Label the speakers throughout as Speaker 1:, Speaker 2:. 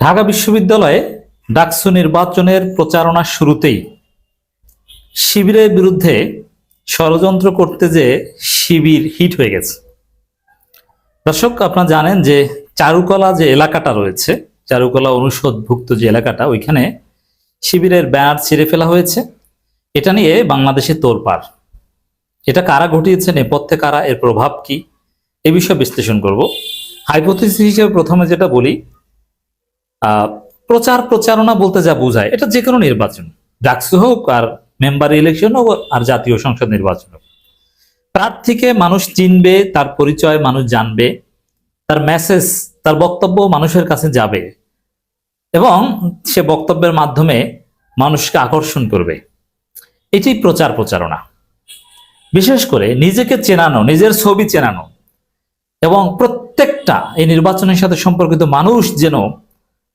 Speaker 1: ঢাকা বিশ্ববিদ্যালয়ে ডাকসু নির্বাচনের প্রচারণার শুরুতেই শিবিরের বিরুদ্ধে ষড়যন্ত্র করতে যে শিবির হিট হয়ে গেছে। দর্শক, আপনারা জানেন যে চারুকলা যে এলাকাটা রয়েছে, চারুকলা অনুষদভুক্ত যে এলাকাটা, ওইখানে শিবিরের ব্যানার ছিঁড়ে ফেলা হয়েছে। এটা নিয়ে বাংলাদেশে তোলপাড় এটা কারা ঘটিয়েছে, নেপথ্যে কারা, এর প্রভাব কি, এ বিষয়ে বিশ্লেষণ করব। হাইপোথিসিস হিসেবে প্রথমে যেটা বলি প্রচার প্রচারণা বলতে যা বোঝায়, এটা যে কোনো নির্বাচন। ডাকসু হোক আর মেম্বার ইলেকশন হোক আর জাতীয় সংসদ নির্বাচন হোক। প্রার্থীকে মানুষ চিনবে, তার পরিচয় মানুষ জানবে, তার মেসেজ তার বক্তব্য মানুষের কাছে যাবে এবং সে বক্তব্যের মাধ্যমে মানুষকে আকর্ষণ করবে। এটি প্রচার প্রচারণা। বিশেষ করে নিজেকে চেনানো, নিজের ছবি চেনানো এবং প্রত্যেকটা এই নির্বাচনের সাথে সম্পর্কিত মানুষ যেন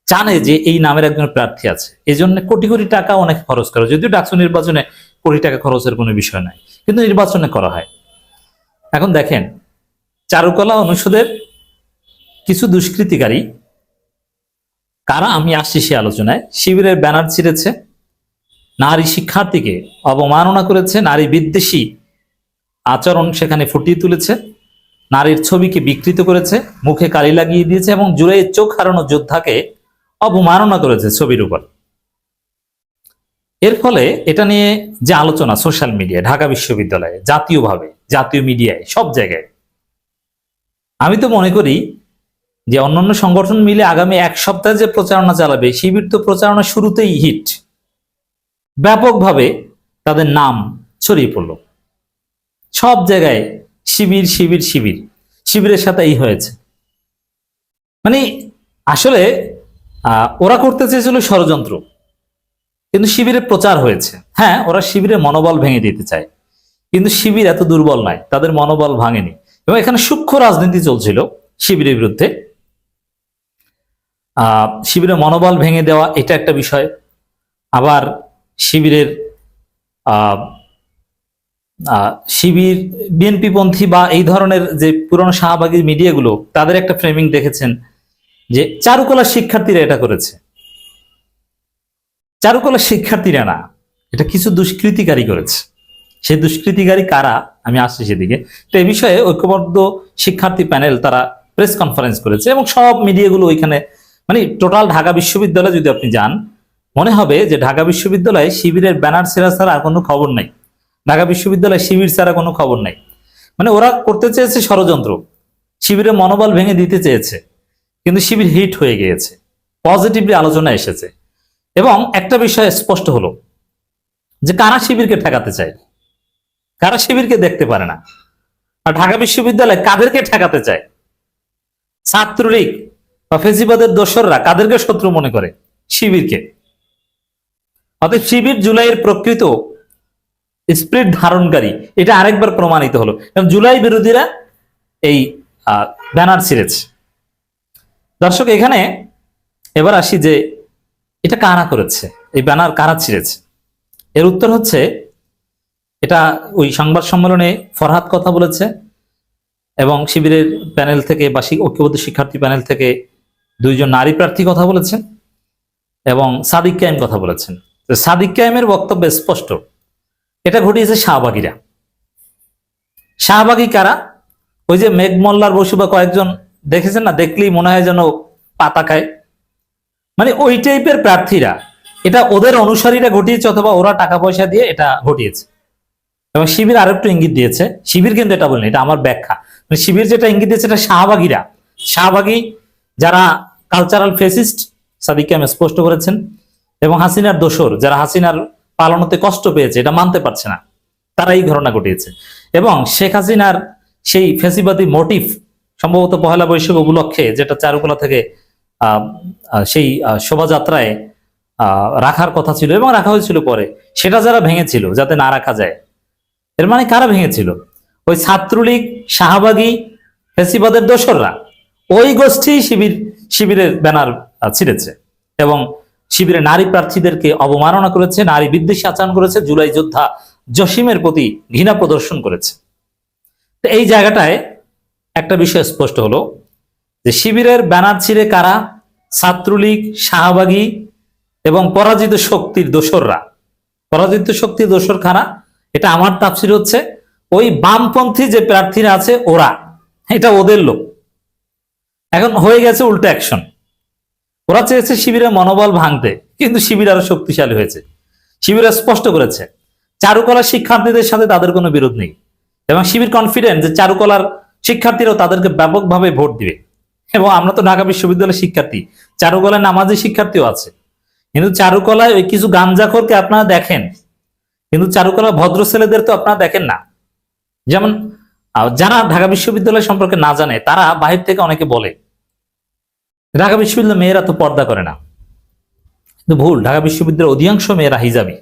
Speaker 1: জানে যে এই নামের একজন প্রার্থী আছে। এই জন্য কোটি কোটি টাকা অনেক খরচ করে। যদিও ডাকসু নির্বাচনে কোটি টাকা খরচের কোনো বিষয় নাই কিন্তু নির্বাচনে করা হয়। এখন দেখেন চারুকলা অনুষদের কিছু দুষ্কৃতিকারী কারা আমি আসছি সে আলোচনায় শিবিরের ব্যানার ছিঁড়েছে নারী শিক্ষার্থীকে অবমাননা করেছে নারী বিদ্বেষী আচরণ সেখানে ফুটিয়ে তুলেছে নারীর ছবিকে বিকৃত করেছে মুখে কালি লাগিয়ে দিয়েছে এবং জুড়ে চোখ হারানো যোদ্ধাকে অবমাননা করেছে ছবির উপর। এর ফলে এটা নিয়ে যে আলোচনা সোশ্যাল মিডিয়ায় ঢাকা বিশ্ববিদ্যালয়ে, জাতীয়ভাবে, জাতীয় মিডিয়ায়, সব জায়গায়, আমি তো মনে করি যে অন্যান্য সংগঠন মিলে আগামী এক সপ্তাহে যে প্রচারণা চালাবে, শিবির তো প্রচারণা শুরুতেই হিট। ব্যাপকভাবে তাদের নাম ছড়িয়ে পড়ল। সব জায়গায় শিবির শিবির শিবির, শিবিরের সাথে এই হয়েছে। মানে আসলে ওরা করতে চেয়েছিল ষড়যন্ত্র। কিন্তু শিবিরে প্রচার হয়েছে। হ্যাঁ ওরা শিবিরের মনোবল ভেঙে দিতে চায়। কিন্তু শিবির এত দুর্বল নয়, তাদের মনোবল ভাঙেনি। এবং এখানে সূক্ষ্ম রাজনীতি চলছিল শিবিরের বিরুদ্ধে। শিবিরের মনোবল ভেঙে দেওয়া এটা একটা বিষয়। আবার শিবিরের শিবির, বিএনপি পন্থী বা এই ধরনের যে পুরনো শাহবাগী মিডিয়াগুলো, তাদের একটা ফ্রেমিং দেখেছেন যে চারুকলা শিক্ষার্থীরা এটা করেছে। চারুকলা শিক্ষার্থীরা না, এটা কিছু দুষ্কৃতিকারী করেছে। সেই দুষ্কৃতিকারী কারা? আমি আসছি সেদিকে। তো এই বিষয়ে ঐক্যবদ্ধ শিক্ষার্থী প্যানেল তারা প্রেস কনফারেন্স করেছে এবং সব মিডিয়াগুলো ওইখানে মানে টোটাল ঢাকা বিশ্ববিদ্যালয়ে যদি আপনি যান, মনে হবে যে ঢাকা বিশ্ববিদ্যালয়ে শিবিরের ব্যানার সেরা ছাড়া আর কোনো খবর নাই। ঢাকা বিশ্ববিদ্যালয়ে শিবির ছাড়া কোনো খবর নাই। মানে ওরা করতে চেয়েছে ষড়যন্ত্র। শিবিরের মনোবল ভেঙে দিতে চেয়েছে। কিন্তু শিবির হিট হয়ে গিয়েছে। পজিটিভলি আলোচনা এসেছে। এবং একটা বিষয় স্পষ্ট হলো যে কারা শিবিরকে ঠেকাতে চায়? কারা শিবিরকে দেখতে পারে না? আর ঢাকা বিশ্ববিদ্যালয় কাদেরকে ঠেকাতে চায়? ছাত্রলীগ বা ফেসিবাদের দোসররা কাদেরকে শত্রু মনে করে? শিবিরকে। অতএব শিবির জুলাইয়ের প্রকৃত স্প্রিট ধারণকারী, এটা আরেকবার প্রমাণিত হলো। কারণ জুলাই বিরোধীরা এই ব্যানার ছিঁড়েছে। দর্শক, এখানে এবার আসি যে এটা কারা করেছে? এই ব্যানার কারা ছিঁড়েছে? এর উত্তর হচ্ছে, এটা ওই সংবাদ সম্মেলনে ফরহাদ কথা বলেছে এবং শিবিরের প্যানেল থেকে বা ঐক্যবদ্ধ শিক্ষার্থী প্যানেল থেকে দুইজন নারী প্রার্থী কথা বলেছেন এবং সাদিক কায়েম কথা বলেছেন। সাদিক কায়েমের বক্তব্য স্পষ্ট। এটা ঘটিয়েছে শাহবাগীরা। শাহবাগী কারা? ওই যে মেঘ মোল্লার বসু বা কয়েকজন দেখেছেন না? দেখলেই মনে হয় যেন পাতা খায়। মানে ওই টাইপের প্রার্থীরা, এটা ওদের অনুসারীরা ঘটিয়েছে অথবা ওরা টাকা পয়সা দিয়ে এটা ঘটিয়েছে। এবং শিবির আরও একটু ইঙ্গিত দিয়েছে। শিবির কিন্তু এটা বলেনি, এটা আমার ব্যাখ্যা। মানে শিবির যেটা ইঙ্গিত দিয়েছে, এটা শাহবাগীরা। শাহবাগী যারা কালচারাল ফেসিস্ট সাদিককে আমি স্পষ্ট করেছেন, এবং হাসিনার দোসর যারা হাসিনার পালনতে কষ্ট পেয়েছে, এটা মানতে পারছে না তারা এই ঘটনা ঘটিয়েছে। এবং শেখ হাসিনার সেই ফেসিবাদী মোটিভ সম্ভবত পহেলা বৈশাখ উপলক্ষে যেটা চারুকলা থেকে সেই শোভাযাত্রায় রাখার কথা ছিল এবং রাখা হয়েছিল পরে। সেটা যারা ভেঙেছিল, যাতে না রাখা যায়, এর মানে কারা ভেঙেছিল? ওই ছাত্রলীগ, শাহবাগী, ফেসিবাদের দোসররা। ওই গোষ্ঠী শিবির, শিবিরের ব্যানার ছিঁড়েছে এবং শিবিরে নারী প্রার্থীদেরকে অবমাননা করেছে, নারী বিদ্বেষী আচরণ করেছে, জুলাই যোদ্ধা জসিমের প্রতি ঘৃণা প্রদর্শন করেছে। এই জায়গাটায় একটা বিষয় স্পষ্ট হলো যে শিবিরের ব্যানার ছিঁড়ে কারা? ছাত্রলীগ, শাহবাগী এবং পরাজিত শক্তির দোসররা। পরাজিত শক্তির দোসর খানা এটা আমার তাফসির হচ্ছে, ওই বামপন্থী যে প্রার্থীরা আছে ওরা, এটা ওদের লোক। এখন হয়ে গেছে উল্টো অ্যাকশন। ওরা চেয়েছে শিবিরের মনোবল ভাঙতে, কিন্তু শিবির আরও শক্তিশালী হয়েছে। শিবির স্পষ্ট করেছে চারুকলা শিক্ষার্থীদের সাথে তাদের কোনো বিরোধ নেই। এবং শিবির কনফিডেন্ট যে চারুকলার শিক্ষার্থীরাও তাদেরকে ব্যাপকভাবে ভোট দিবে। এবং আমরা তো ঢাকা বিশ্ববিদ্যালয়ের শিক্ষার্থী। চারুকলায় নামাজি শিক্ষার্থীও আছে। কিন্তু চারুকলায় ওই কিছু গাঞ্জাখোরকে আপনারা দেখেন। কিন্তু চারুকলা ভদ্র ছেলেদের তো আপনারা দেখেন না। যেমন যারা ঢাকা বিশ্ববিদ্যালয় সম্পর্কে না জানে, তারা বাহির থেকে অনেকে বলে, ঢাকা বিশ্ববিদ্যালয়ের মেয়েরা তো পর্দা করে না। কিন্তু ভুল, ঢাকা বিশ্ববিদ্যালয়ের অধিকাংশ মেয়েরা হিজাবি।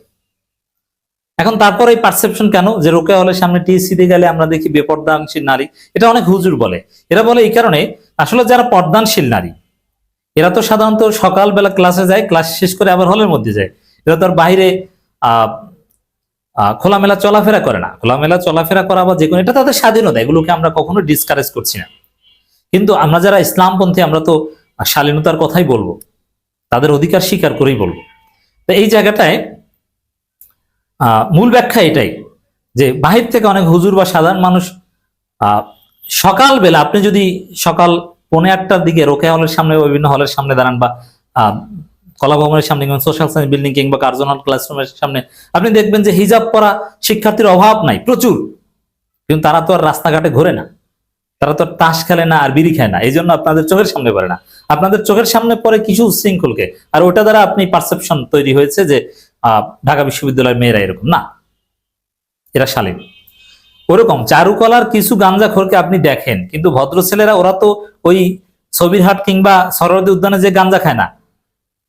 Speaker 1: এখন তারপর এই পারসেপশন কেন? যে রোকে হলে সামনে টিএসসি তে গেলে আমরা দেখি বেপর্দানশীল নারী। এটা অনেক হুজুর বলে। এরা বলে এই কারণে আসলে যারা পর্দানশীল নারী, এরা তো সাধারণত সকালবেলা ক্লাসে যায় ক্লাস শেষ করে আবার হলের মধ্যে যায়। এরা তো আর বাইরে খোলামেলা চলাফেরা করে না। খোলামেলা চলাফেরা করা বা যে কোনো এটা তাদের স্বাধীনতা। এগুলোকে আমরা কখনো ডিসকারেজ করছি না। কিন্তু আমরা যারা ইসলামপন্থী, আমরা তো শালীনতার কথাই বলব। তাদের অধিকার স্বীকার করেই বলব। তো এই জায়গাটায় মূল ব্যাখ্যা এটাই যে বাহির থেকে অনেক হুজুর বা সাধারণ মানুষ সকালবেলা আপনি যদি সকাল পৌনে আটটার দিকে রোকেয়া হলের সামনে বিভিন্ন হলের সামনে দাঁড়ান বা কলা ভবনের সামনে কিংবা সোশ্যাল সায়েন্স বিল্ডিং কিংবা কার্জন হল ক্লাসরুমের সামনে, আপনি দেখবেন যে হিজাব পরা শিক্ষার্থীর অভাব নাই, প্রচুর। কিন্তু তারা তো আর রাস্তাঘাটে ঘোরে না। তারা তো তাস খেলে না আর বিড়ি খায় না। এই জন্য আপনাদের চোখের সামনে পড়ে না। আপনাদের চোখের সামনে পড়ে কিছু উচ্ছৃঙ্খলকে। আর ওটা দ্বারা আপনি পারসেপশন তৈরি হয়েছে যে ঢাকা বিশ্ববিদ্যালয়ের মেয়েরা এরকম, না। এরা শালীন। ওরকম চারুকলার কিছু গাঞ্জা গাঞ্জাখোরকে আপনি দেখেন, কিন্তু ভদ্র ছেলেরা ওরা তো ওই ছবিরহাট কিংবা সরোয়ার্দী উদ্যানে যে গাঞ্জা খায় না।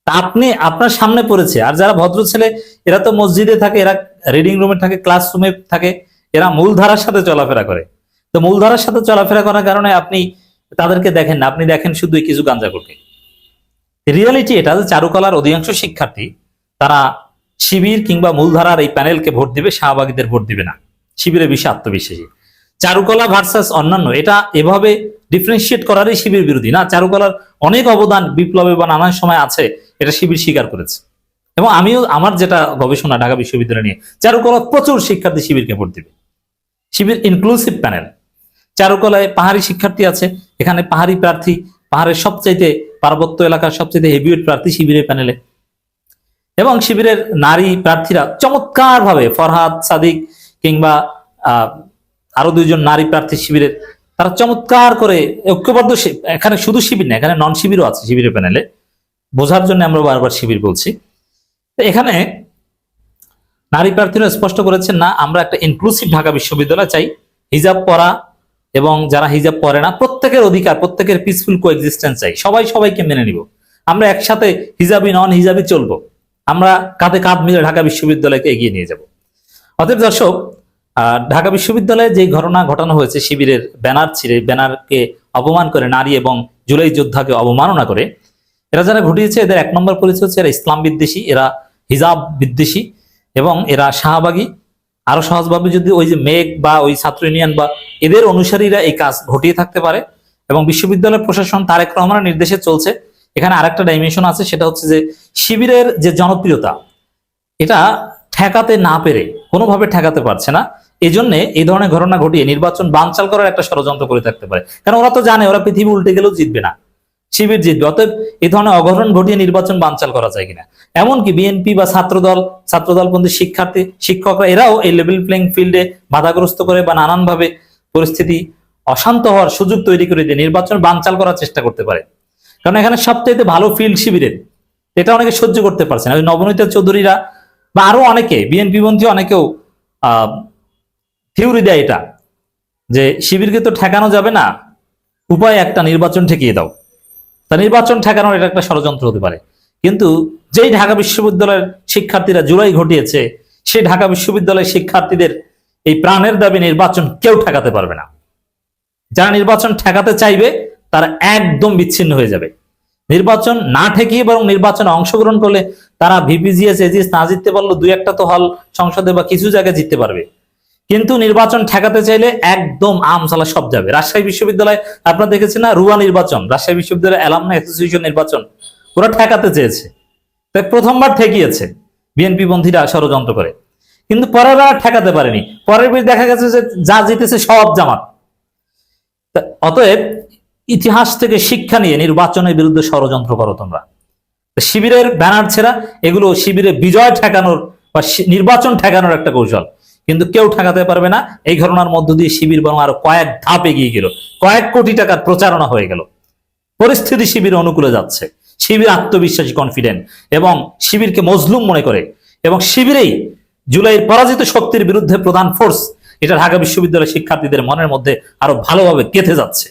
Speaker 1: তা আপনি, আপনার সামনে পড়েছে। আর যারা ভদ্র ছেলে এরা তো মসজিদে থাকে, এরা রিডিং রুমে থাকে ক্লাসরুমে থাকে, এরা মূলধারার সাথে চলাফেরা করে। তো মূলধারার সাথে চলাফেরা করার কারণে আপনি তাদেরকে দেখেন না, আপনি দেখেন শুধু কিছু গাঞ্জা গাঞ্জাখোরকে। রিয়ালিটি এটা যে চারুকলার অধিকাংশ শিক্ষার্থী, তারা শিবির কিংবা মূলধারার এই প্যানেলকে ভোট দিবে, শাহবাগীদের ভোট দিবে না। শিবিরে বেশি আত্মবিশ্বাসী। চারুকলা ভার্সাস অন্যান্য, এটা এভাবে ডিফারেন্সিয়েট করারই শিবির বিরোধী না। চারুকলার অনেক অবদান বিপ্লবে বা নানান সময় আছে, এটা শিবির স্বীকার করেছে। এবং আমিও, আমার যেটা গবেষণা ঢাকা বিশ্ববিদ্যালয় নিয়ে, চারুকলা প্রচুর শিক্ষার্থী শিবিরকে ভোট দিবে। শিবির ইনক্লুসিভ প্যানেল চারুকলায় পাহাড়ি শিক্ষার্থী আছে, এখানে পাহাড়ি প্রার্থী, পাহাড়ের সবচাইতে পার্বত্য এলাকার সবচাইতে হেভিওয়েট প্রার্থী শিবিরের প্যানেলে এবং শিবিরের নারী প্রার্থীরা চমৎকার ভাবে ফরহাদ সাদিক কিংবা আরও দুইজন নারী প্রার্থী শিবিরের, তারা চমৎকার করে ঐক্যবদ্ধ এখানে শুধু শিবির না, এখানে নন শিবিরও আছে শিবিরের প্যানেলে বোঝার জন্য আমরা বারবার শিবির বলছি। এখানে নারী প্রার্থীরা স্পষ্ট করেছেন, না, আমরা একটা ইনক্লুসিভ ঢাকা বিশ্ববিদ্যালয় চাই, হিজাব পরা এবং যারা হিজাব পরে না, প্রত্যেকের অধিকার, প্রত্যেকের পিসফুল কো এক্সিস্টেন্স চাই। সবাই সবাইকে মেনে নিব। আমরা একসাথে হিজাবি নন হিজাবি চলবো। আমরা কাঁধে কাঁধ মিলে ঢাকা বিশ্ববিদ্যালয়কে এগিয়ে নিয়ে যাব। অতএব দর্শক ঢাকা বিশ্ববিদ্যালয়ে যে ঘটনা ঘটানো হয়েছে, শিবিরের ব্যানার ছিঁড়ে, ব্যানারকে অপমান করে নারী এবং জুলাই যোদ্ধাকে অবমাননা করে, এরা যারা ঘটিয়েছে, এদের এক নম্বর পরিচয় হচ্ছে এরা ইসলাম বিদ্বেষী, এরা হিজাব বিদ্বেষী এবং এরা শাহবাগী। আরও সহজভাবে যদি ওই যে মেঘ বা ওই ছাত্র ইউনিয়ন বা এদের অনুসারীরা এই কাজ ঘটিয়ে থাকতে পারে এবং বিশ্ববিদ্যালয় প্রশাসন তারেক রহমানের নির্দেশে চলছে এখানে আরেকটা ডাইমেনশন আছে, সেটা হচ্ছে যে শিবিরের যে জনপ্রিয়তা, এটা ঠেকাতে না পেরে কোনোভাবে ঠেকাতে পারছে না। এই জন্য এই ধরনের ঘটনা ঘটিয়ে নির্বাচন বানচাল করার একটা ষড়যন্ত্র করে থাকতে পারে। কারণ ওরা তো জানে, ওরা পৃথিবী উল্টে গেলেও জিতবে না। শিবির জিতবে, অতএব এই ধরনের অঘটন ঘটিয়ে নির্বাচন বানচাল করা যায় কিনা। এমনকি বিএনপি বা ছাত্রদল ছাত্রদল ছাত্রদলপন্থী শিক্ষার্থী, শিক্ষকরা, এরাও এই লেভেল প্লেইং ফিল্ডে বাধাগ্রস্ত করে বা নানানভাবে পরিস্থিতি অশান্ত হওয়ার সুযোগ তৈরি করে দিয়ে নির্বাচন বানচাল করার চেষ্টা করতে পারে। কারণ এখানে সবচাইতে ভালো ফিল্ড শিবিরের এটা অনেকে সহ্য করতে পারছে না। নবনীত চৌধুরীরা বা আরও অনেকে বিএনপি পন্থী অনেকেও থিওরি দেয় এটা যে শিবিরকে তো ঠেকানো যাবে না, উপায় একটা, নির্বাচন ঠেকিয়ে দাও। তা নির্বাচন ঠেকানোর এটা একটা ষড়যন্ত্র হতে পারে। কিন্তু যেই ঢাকা বিশ্ববিদ্যালয়ের শিক্ষার্থীরা জুলাই ঘটিয়েছে, সেই ঢাকা বিশ্ববিদ্যালয়ের শিক্ষার্থীদের এই প্রাণের দাবি নির্বাচন কেউ ঠেকাতে পারবে না। যারা নির্বাচন ঠেকাতে চাইবে তারা একদম বিচ্ছিন্ন হয়ে যাবে। নির্বাচন না ঠেকিয়ে বরং নির্বাচনে অংশগ্রহণ করলে তারা ভিপিজিএস, এজিএস না জিততে পারল দুই একটা তো হল সংসদে বা কিছু জায়গায় জিততে পারবে। কিন্তু নির্বাচন ঠেকাতে চাইলে একদম আমসালা সব যাবে। রাজশাহী বিশ্ববিদ্যালয় আপনারা দেখেছেন না? রুয়া নির্বাচন, রাজশাহী বিশ্ববিদ্যালয় অ্যালামনা অ্যাসোসিয়েশন নির্বাচন, ওরা ঠেকাতে চেয়েছে। তাই প্রথমবার ঠেকিয়েছে। বিএনপি বন্ধীরা ষড়যন্ত্র করে। কিন্তু পরের বার ঠেকাতে পারেনি। পরের বার দেখা গেছে যে যা জিতেছে সব জামাত। অতএব ইতিহাস থেকে শিক্ষা নিয়ে নির্বাচনের বিরুদ্ধে ষড়যন্ত্র করো তোমরা। শিবিরের ব্যানার ছেড়া, এগুলো শিবিরে বিজয় ঠেকানোর বা নির্বাচন ঠেকানোর একটা কৌশল। কিন্তু কেউ ঠেকাতে পারবে না। এই ঘটনার মধ্য দিয়ে শিবির বরং আরও কয়েক ধাপ এগিয়ে গেল। কয়েক কোটি টাকার প্রচারণা হয়ে গেল। পরিস্থিতি শিবির অনুকূলে যাচ্ছে। শিবির আত্মবিশ্বাসী কনফিডেন্ট এবং শিবিরকে মজলুম মনে করে এবং শিবিরেই জুলাইয়ের পরাজিত শক্তির বিরুদ্ধে প্রধান ফোর্স এটা ঢাকা বিশ্ববিদ্যালয়ের শিক্ষার্থীদের মনের মধ্যে আরও ভালোভাবে কেঁথে যাচ্ছে।